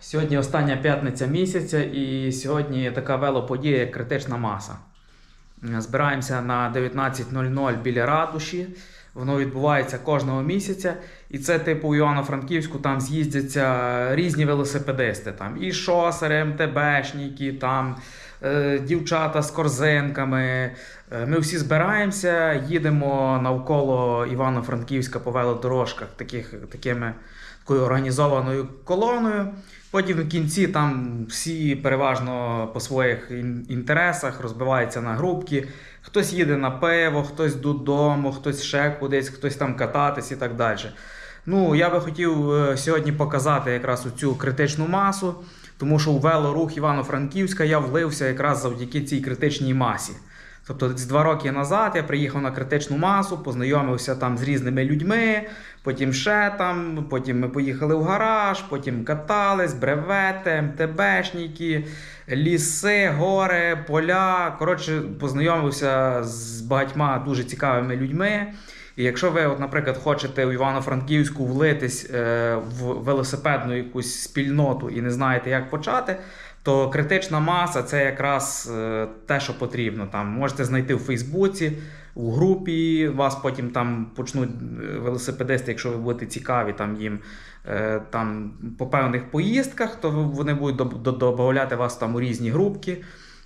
Сьогодні остання п'ятниця місяця, і сьогодні така велоподія, як критична маса. Збираємося на 19.00 біля ратуші. Воно відбувається кожного місяця. І це, типу, у Івано-Франківську там з'їздяться різні велосипедисти. Там і шосери, МТБшники, там е, дівчата з корзинками. Е, Ми всі збираємося, їдемо навколо Івано-Франківська по велодорожках, таких, такими, такою організованою колоною. Потім в кінці там всі переважно по своїх інтересах розбиваються на групки. Хтось їде на пиво, хтось додому, хтось ще кудись, хтось там кататись і так далі. Ну, я би хотів е, сьогодні показати якраз цю критичну масу, тому що у велорух Івано-Франківська я влився якраз завдяки цій критичній масі. Тобто десь два роки назад я приїхав на критичну масу, познайомився там з різними людьми, потім ще там, потім ми поїхали в гараж, потім катались, бревети, МТБшники, ліси, гори, поля. Коротше, познайомився з багатьма дуже цікавими людьми. І якщо ви, от, наприклад, хочете у Івано-Франківську влитись е, в велосипедну якусь спільноту і не знаєте, як почати, то критична маса це якраз е, те, що потрібно. Там можете знайти в Фейсбуці, у групі. Вас потім там почнуть е, велосипедисти, якщо ви будете цікаві там їм е, там по певних поїздках, то вони будуть додавати вас там у різні групки.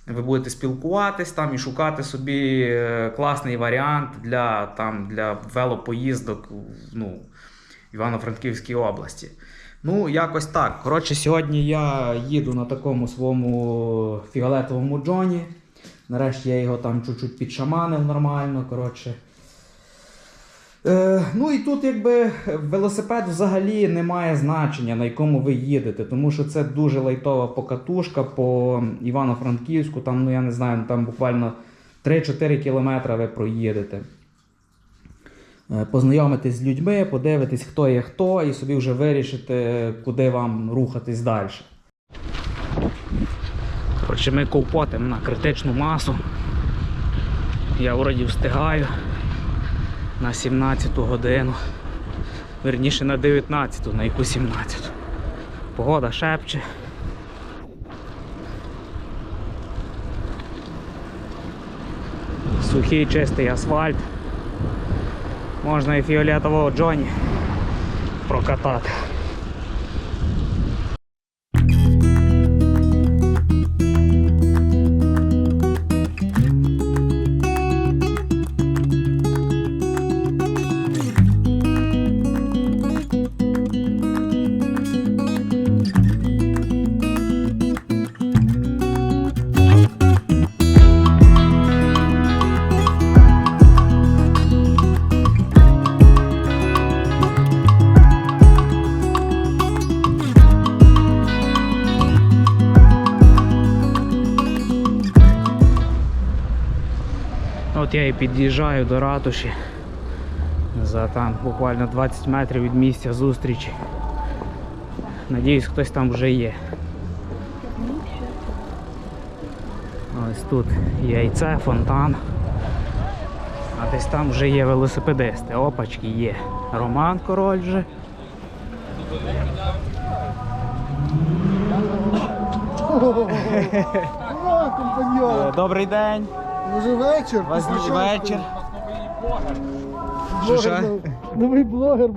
Ви будете спілкуватись там і шукати собі класний варіант для, там, для велопоїздок ну, в Івано-Франківській області. Ну, якось так. Коротше, сьогодні я їду на такому своєму фіолетовому джоні. Нарешті я його там чуть-чуть підшаманив нормально. Коротше. Е, ну і тут якби велосипед взагалі не має значення, на якому ви їдете, тому що це дуже лайтова покатушка по Івано-Франківську, там, ну я не знаю, там буквально 3-4 кілометри ви проїдете. Е, Познайомитись з людьми, подивитись, хто є хто, і собі вже вирішите, куди вам рухатись далі. Коротше, ми ковпотимо на критичну масу. Я вроді встигаю на 17 годину. Верніше на 19, на яку 17. Погода шепче. Сухий чистий асфальт. Можна і фіолетового Джоні прокатати. Я і під'їжджаю до ратуші. За там буквально 20 метрів від місця зустрічі. Надіюсь, хтось там вже є. Ось тут яйце, фонтан. А десь там вже є велосипедисти. Опачки є. Роман Король компаньон! Добрий день. Уже вечір. Вас вечір. Що, що? Новий блогер.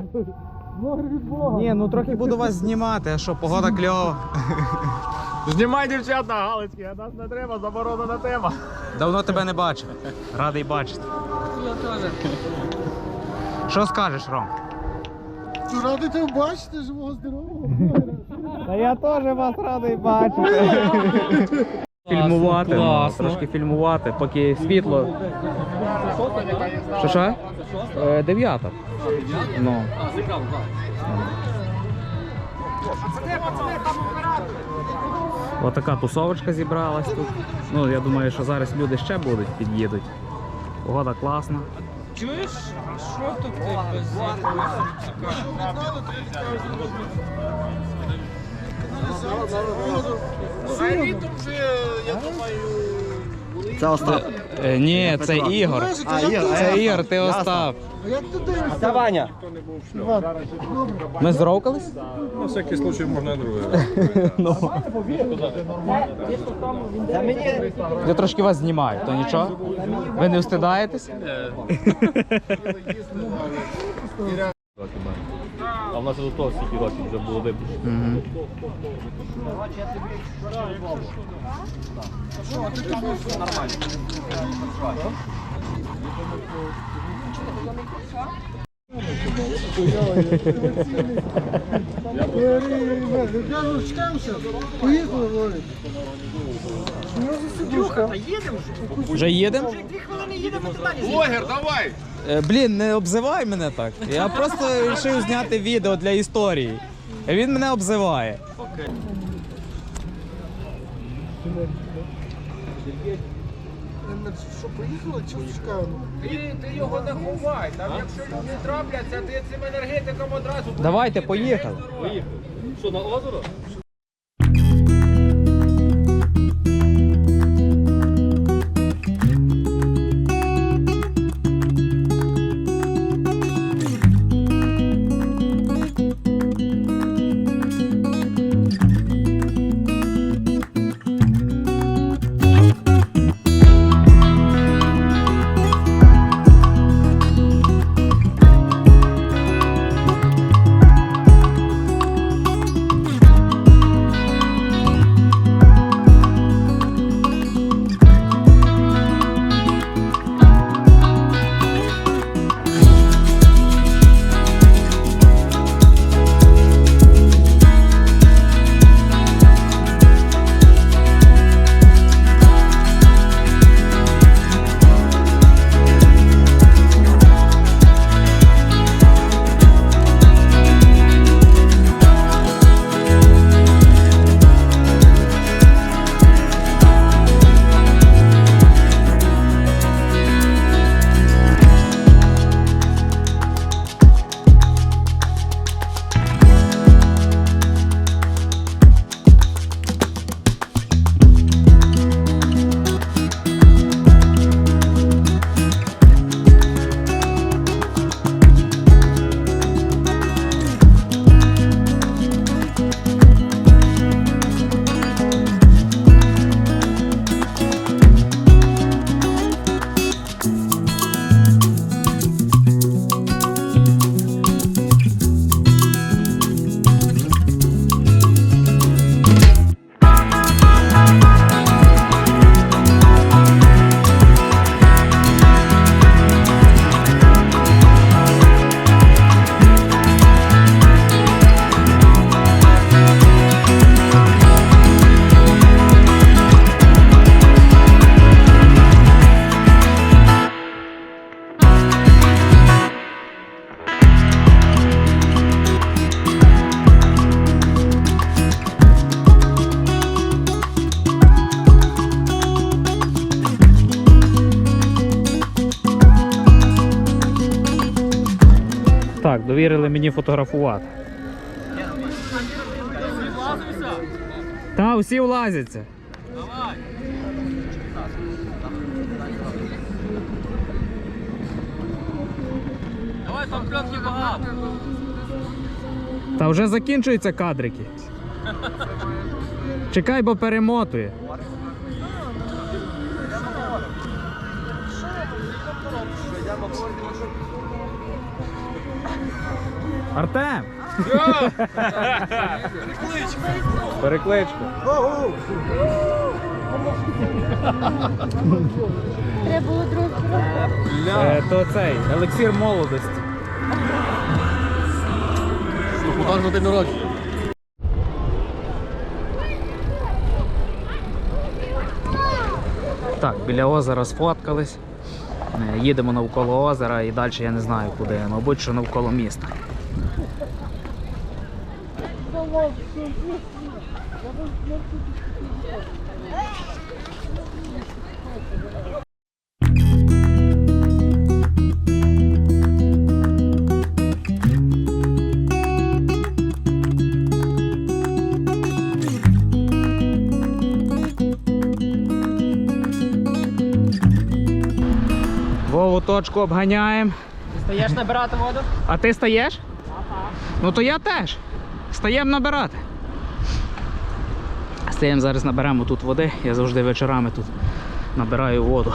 Блогер від Бога. Ні, ну трохи буду вас знімати, а що, погода кльова. Знімай дівчат на Галицькій, а нас не треба, заборонена тема. Давно тебе не бачив. Радий бачити. Я теж. Що скажеш, Ром? Ну, Радий тебе бачити, живого здорового. Та я теж вас радий бачити. Фільмувати, ну, класно. трошки фільмувати, поки світло. Що що? Е, Дев'ята. Ну. Отака тусовочка зібралась тут. Ну, я думаю, що зараз люди ще будуть, під'їдуть. Погода класна. Чуєш? А що тут ти без А літом вже, я думаю, Це Остап. Е, Ні, це Ігор. А, Ігор, Це а Ігор, ти Остап. Це Ваня. Ми здоровкались? На всякий случай можна друге. Я трошки вас знімаю, то нічого? Ви не встидаєтесь? А в нас до того стільки років вже було випущено. Я чекався. Поїхали, говорить. Вже їдемо? Блогер, давай! Е, Блін, не обзивай мене так. Я просто вирішив зняти відео для історії. Він мене обзиває. Що, поїхали чи чекаємо? Ти, ти його не ховай, там якщо люди трапляться, ти цим енергетиком одразу... Давайте, поїхали. Що, на озеро? Довірили мені фотографувати. Та, усі влазяться. Давай, там пленки багато. Та вже закінчуються кадрики. Чекай, бо перемотує. Артем! Перекличку. Треба було другу Е, то цей, елексір молодості. На день народження. Так, біля озера сфоткались. Е, Їдемо навколо озера і далі я не знаю куди. Мабуть, що навколо міста. Вову точку обганяємо. Ти стаєш набирати воду? А ти стаєш? Ну то я теж. Стаємо набирати. Стаємо зараз наберемо тут води. Я завжди вечорами тут набираю воду.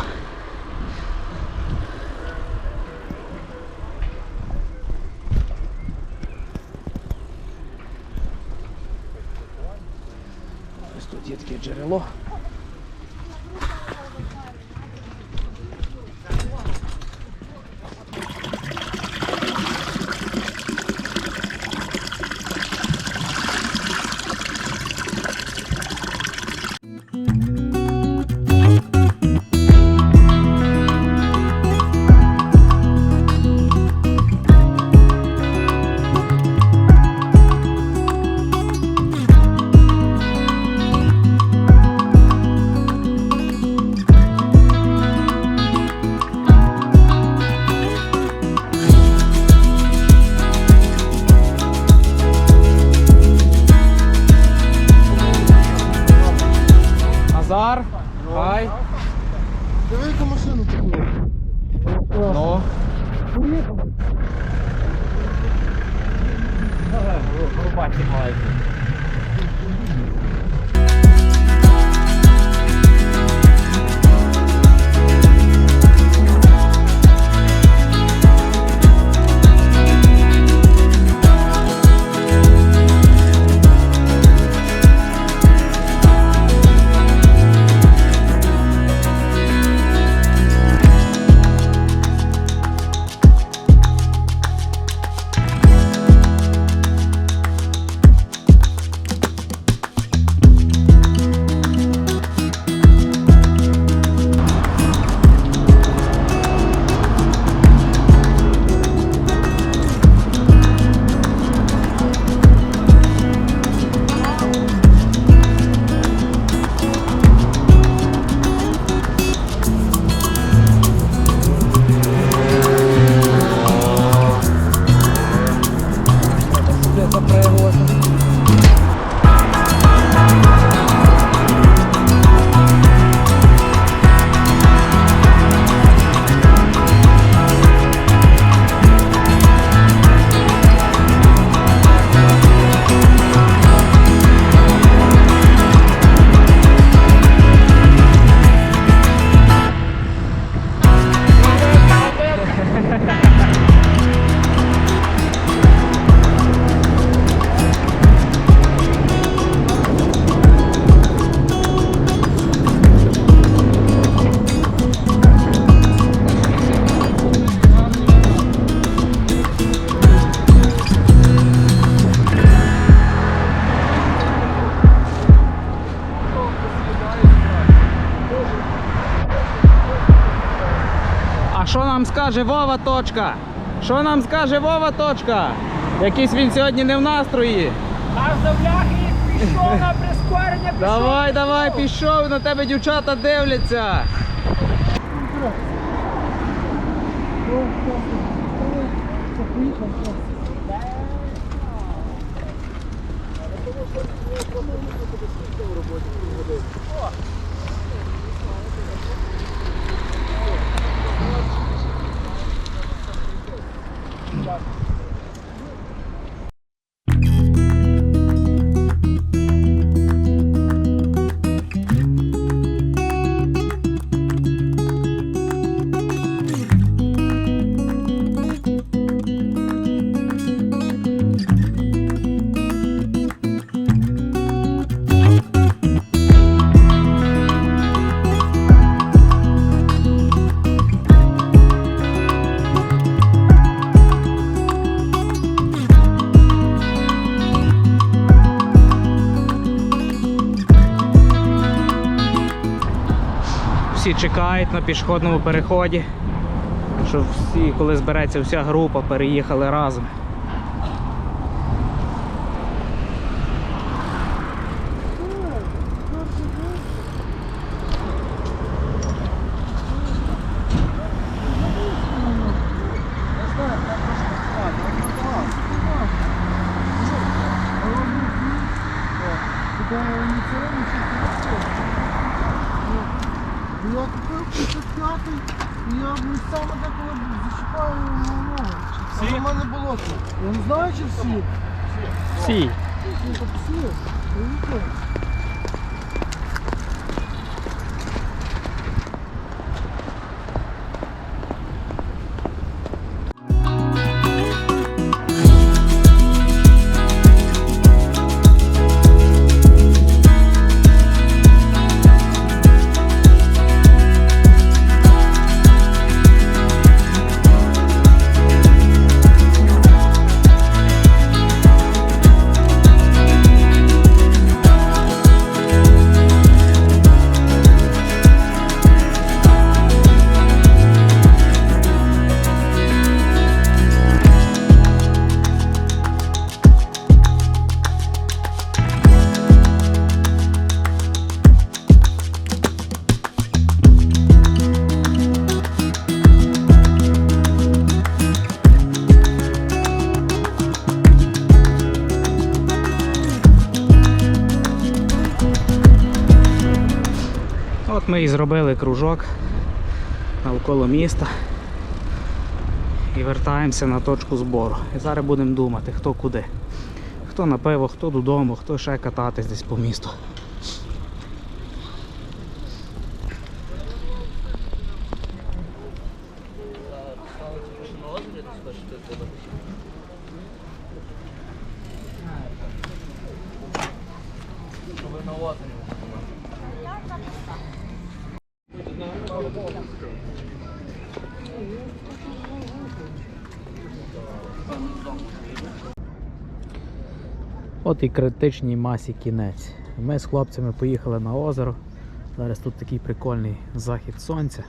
Нам скаже Вова точка? Що нам скаже Вова точка? Якийсь він сьогодні не в настрої. Аж до бляхи пішов на прискорення, пішов. Давай, давай, пішов, на тебе дівчата дивляться. Всі чекають на пішохідному переході, щоб всі, коли збереться вся група, переїхали разом. Я 55-й, І я місцями деколи зачіпаю ну, всі? У мене було це. Я не знаю, чи всі. Всі. Всі. Всі. всі. Ми і зробили кружок навколо міста. І вертаємося на точку збору. І зараз будемо думати, хто куди. Хто на пиво, хто додому, хто ще кататись десь по місту. От і критичній масі кінець. Ми з хлопцями поїхали на озеро. Зараз тут такий прикольний захід сонця.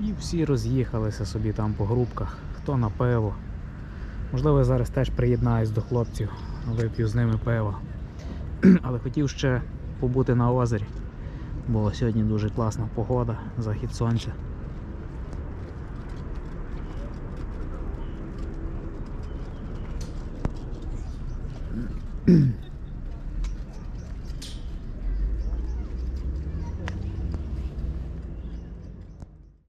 І всі роз'їхалися собі там по групках, хто на пиво. Можливо, я зараз теж приєднаюсь до хлопців, вип'ю з ними пиво. Але хотів ще побути на озері, бо сьогодні дуже класна погода, захід сонця. mm